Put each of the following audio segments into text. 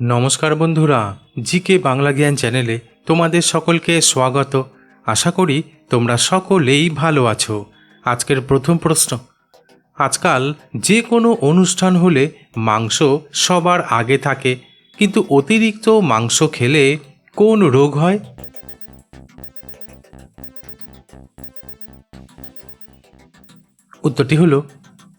নমস্কার বন্ধুরা, জিকে বাংলা জ্ঞান চ্যানেলে তোমাদের সকলকে স্বাগত। আশা করি তোমরা সকলেই ভালো আছো। আজকের প্রথম প্রশ্ন। আজকাল যে কোনো অনুষ্ঠান হলে মাংস সবার আগে থাকে, কিন্তু অতিরিক্ত মাংস খেলে কোন রোগ হয়? উত্তরটি হলো,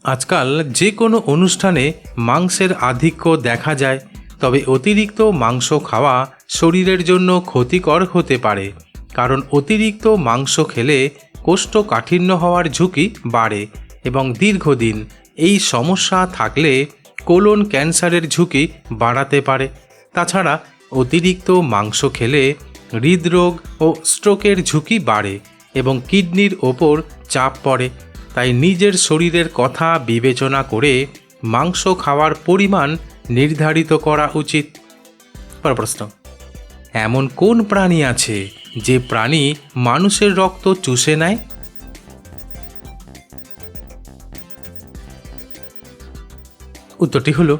আজকাল যে কোনো অনুষ্ঠানে মাংসের আধিক্য দেখা যায় তবে অতিরিক্ত মাংস খাওয়া শরীরের জন্য ক্ষতিকর হতে পারে, কারণ অতিরিক্ত মাংস খেলে কোষ্ঠকাঠিন্য হওয়ার ঝুঁকি বাড়ে এবং দীর্ঘদিন এই সমস্যা থাকলে কোলন ক্যান্সারের ঝুঁকি বাড়াতে পারে। তাছাড়া অতিরিক্ত মাংস খেলে হৃদরোগ ও স্ট্রোকের ঝুঁকি বাড়ে এবং কিডনির ওপর চাপ পড়ে, তাই নিজের শরীরের কথা বিবেচনা করে মাংস খাওয়ার পরিমাণ নির্ধারিত করা উচিত। পর প্রশ্ন এমন কোন প্রাণী আছে যে প্রাণী মানুষের রক্ত চুষে নেয়? উত্তরটি হলো,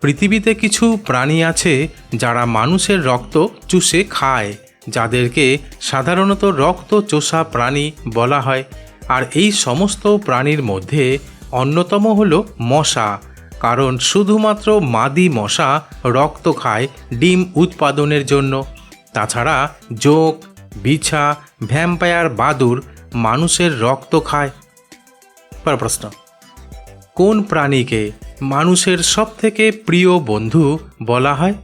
পৃথিবীতে কিছু প্রাণী আছে যারা মানুষের রক্ত চুষে খায়, যাদেরকে সাধারণত রক্ত চোষা প্রাণী বলা হয়। আর এই সমস্ত প্রাণীর মধ্যে অন্যতম হল মশা কারণ শুধুমাত্র মাদি মশা রক্ত খায় ডিম উৎপাদনের জন্য। তাছাড়া যোগ বিছা, ভ্যাম্পায়ার, বাদুর মানুষের রক্ত খায়। পর প্রশ্ন। কোন প্রাণীকে মানুষের সবথেকে প্রিয় বন্ধু বলা হয়?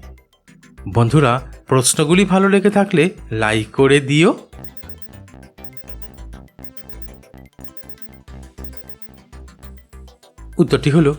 বন্ধুরা, প্রশ্নগুলি ভালো লেগে থাকলে লাইক করে দিও। উত্তরটি হলো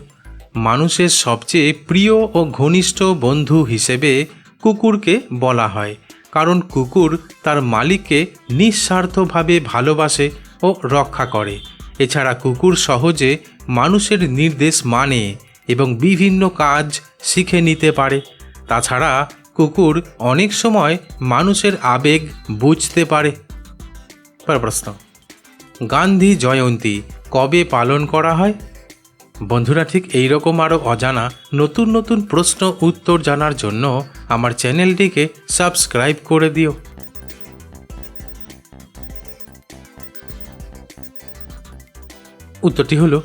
মানুষের সবচেয়ে প্রিয় ও ঘনিষ্ঠ বন্ধু হিসেবে কুকুরকে বলা হয়। কারণ কুকুর তার মালিককে নিঃস্বার্থভাবে ভালোবাসে ও রক্ষা করে। এছাড়া কুকুর সহজে মানুষের নির্দেশ মানে এবং বিভিন্ন কাজ শিখে নিতে পারে। তাছাড়া কুকুর অনেক সময় মানুষের আবেগ বুঝতে পারে। প্রশ্ন। গান্ধী জয়ন্তী কবে পালন করা হয়? বন্ধুরা, ঠিক এই রকম আরও অজানা নতুন নতুন প্রশ্ন উত্তর জানার জন্য আমার চ্যানেলটিকে সাবস্ক্রাইব করে দিও। উত্তরটি হলো,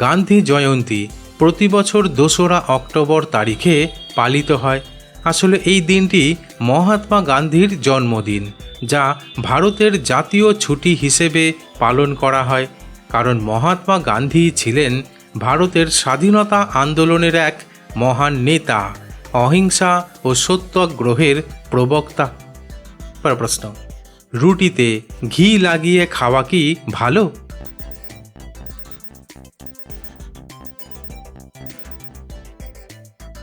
গান্ধী জয়ন্তী প্রতি বছর দোসরা অক্টোবর তারিখে পালিত হয়। আসলে এই দিনটি মহাত্মা গান্ধীর জন্মদিন, যা ভারতের জাতীয় ছুটি হিসেবে পালন করা হয়। কারণ মহাত্মা গান্ধী ছিলেন ভারতের স্বাধীনতা আন্দোলনের এক মহান নেতা, অহিংসা ও সত্যাগ্রহের প্রবক্তা। প্রশ্ন, রুটিতে ঘি লাগিয়ে খাওয়া কি ভালো?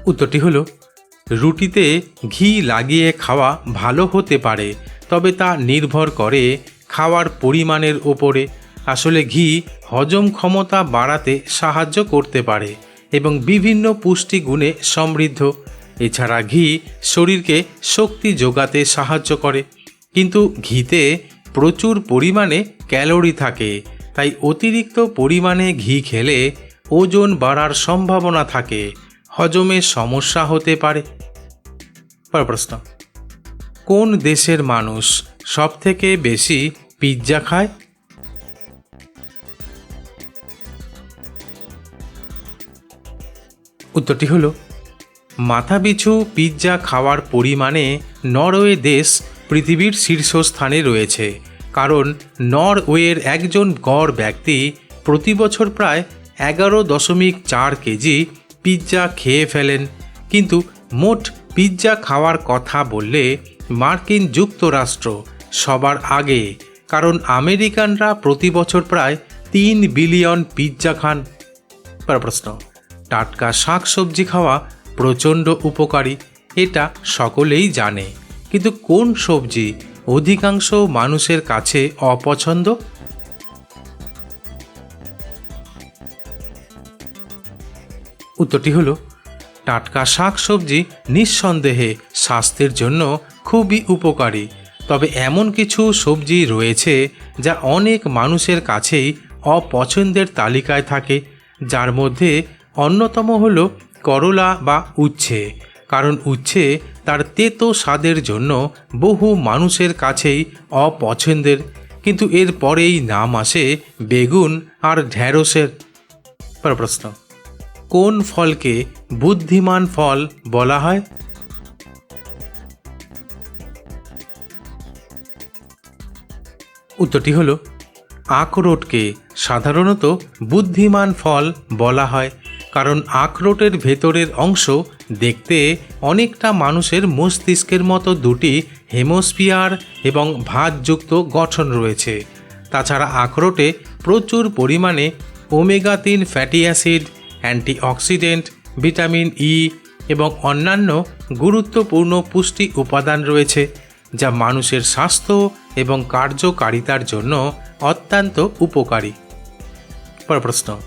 উত্তরটি হলো, রুটিতে ঘি লাগিয়ে খাওয়া ভালো হতে পারে, তবে তা নির্ভর করে খাওয়ার পরিমাণের ওপরে আসলে ঘি হজম ক্ষমতা বাড়াতে সাহায্য করতে পারে এবং বিভিন্ন পুষ্টিগুণে সমৃদ্ধ। এছাড়া ঘি শরীরকে শক্তি যোগাতে সাহায্য করে। কিন্তু ঘিতে প্রচুর পরিমাণে ক্যালোরি থাকে, তাই অতিরিক্ত পরিমাণে ঘি খেলে ওজন বাড়ার সম্ভাবনা থাকে, হজমে সমস্যা হতে পারে। প্রশ্ন, কোন দেশের মানুষ সবথেকে বেশি পিৎজা খায়? উত্তরটি হলো, মাথাপিছু পিৎজা খাওয়ার পরিমাণে নরওয়ে দেশ পৃথিবীর শীর্ষস্থানে রয়েছে, কারণ নরওয়ের একজন গড় ব্যক্তি প্রতি বছর প্রায় এগারো দশমিক চার কেজি পিৎজা খেয়ে ফেলেন। কিন্তু মোট পিৎজা খাওয়ার কথা বললে মার্কিন যুক্তরাষ্ট্র সবার আগে, কারণ আমেরিকানরা প্রতি বছর প্রায় তিন বিলিয়ন পিৎজা খান। প্রশ্ন টাটকা শাক সবজি খাওয়া প্রচণ্ড উপকারী, এটা সকলেই জানে। কিন্তু কোন সবজি অধিকাংশ মানুষের কাছে অপছন্দ? উত্তরটি হলো, টাটকা শাক সবজি নিঃসন্দেহে স্বাস্থ্যের জন্য খুবই উপকারী। তবে এমন কিছু সবজি রয়েছে যা অনেক মানুষের কাছেই অপছন্দের তালিকায় থাকে, যার মধ্যে অন্যতম হল করলা বা উচ্ছে, কারণ উচ্ছে তার তেতো স্বাদের জন্য বহু মানুষের কাছেই অপছন্দের, কিন্তু এর পরেই নাম আসে বেগুন আর ঢ্যাঁড়সের প্রশ্ন কোন ফলকে বুদ্ধিমান ফল বলা হয়? উত্তরটি হলো, আখরোটকে সাধারণত বুদ্ধিমান ফল বলা হয়। কারণ আখরোটের ভেতরের অংশ দেখতে অনেকটা মানুষের মস্তিষ্কের মতো দুটি হেমোস্পিয়ার এবং ভাতযুক্ত গঠন রয়েছে। তাছাড়া আখরোটে প্রচুর পরিমাণে ওমেগা তিন fatty acid, antioxidant, vitamin E এবং অন্যান্য গুরুত্বপূর্ণ পুষ্টি উপাদান রয়েছে, যা মানুষের স্বাস্থ্য এবং কার্যকারিতার জন্য অত্যন্ত উপকারী। পর প্রশ্ন।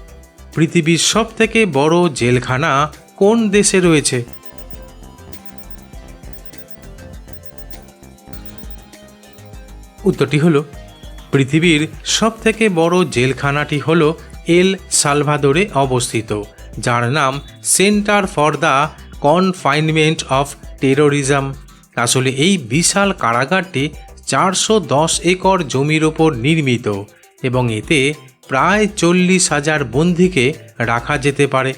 পৃথিবীর সব থেকে বড় জেলখানা কোন দেশে রয়েছে? উত্তরটি হলো, পৃথিবীর সব থেকে বড় জেলখানাটি হল এল সালভাদোরে অবস্থিত, যার নাম centre for the confinement of terrorism. আসলে এই বিশাল কারাগারটি চারশো দশ একর জমির ওপর নির্মিত এবং এতে প্রায় চল্লিশ হাজার বন্দিকে রাখা যেতে পারে।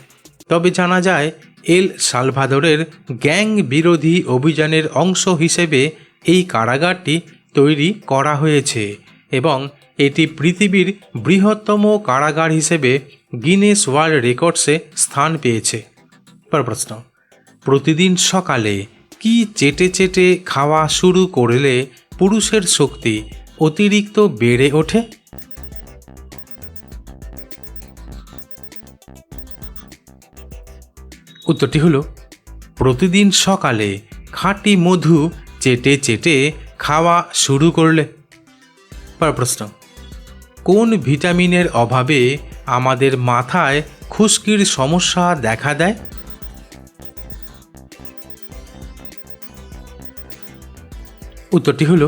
তবে জানা যায়, এল সালভাদোরের গ্যাং বিরোধী অভিযানের অংশ হিসেবে এই কারাগারটি তৈরি করা হয়েছে এবং এটি পৃথিবীর বৃহত্তম কারাগার হিসেবে গিনেস ওয়ার্ল্ড রেকর্ডসে স্থান পেয়েছে। পর প্রশ্ন, প্রতিদিন সকালে কি চেটে চেটে খাওয়া শুরু করলে পুরুষের শক্তি অতিরিক্ত বেড়ে ওঠে? উত্তরটি হলো, প্রতিদিন সকালে খাঁটি মধু চেটে চেটে খাওয়া শুরু করলে। পর প্রশ্ন, কোন ভিটামিনের অভাবে আমাদের মাথায় খুশকির সমস্যা দেখা দেয়? উত্তরটি হলো,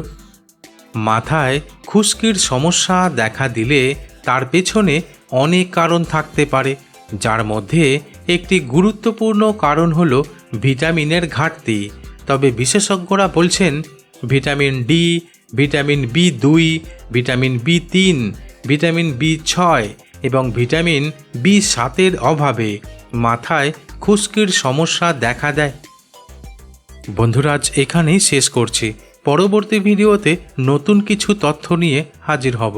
মাথায় খুশকির সমস্যা দেখা দিলে তার পেছনে অনেক কারণ থাকতে পারে, যার মধ্যে একটি গুরুত্বপূর্ণ কারণ হল ভিটামিনের ঘাটতি। তবে বিশেষজ্ঞরা বলছেন, ভিটামিন ডি, ভিটামিন বি দুই, ভিটামিন বি তিন, ভিটামিন বি ছয় এবং ভিটামিন বি সাতের অভাবে মাথায় খুশকির সমস্যা দেখা দেয়। বন্ধুরাজ এখানেই শেষ করছি। পরবর্তী ভিডিওতে নতুন কিছু তথ্য নিয়ে হাজির হব।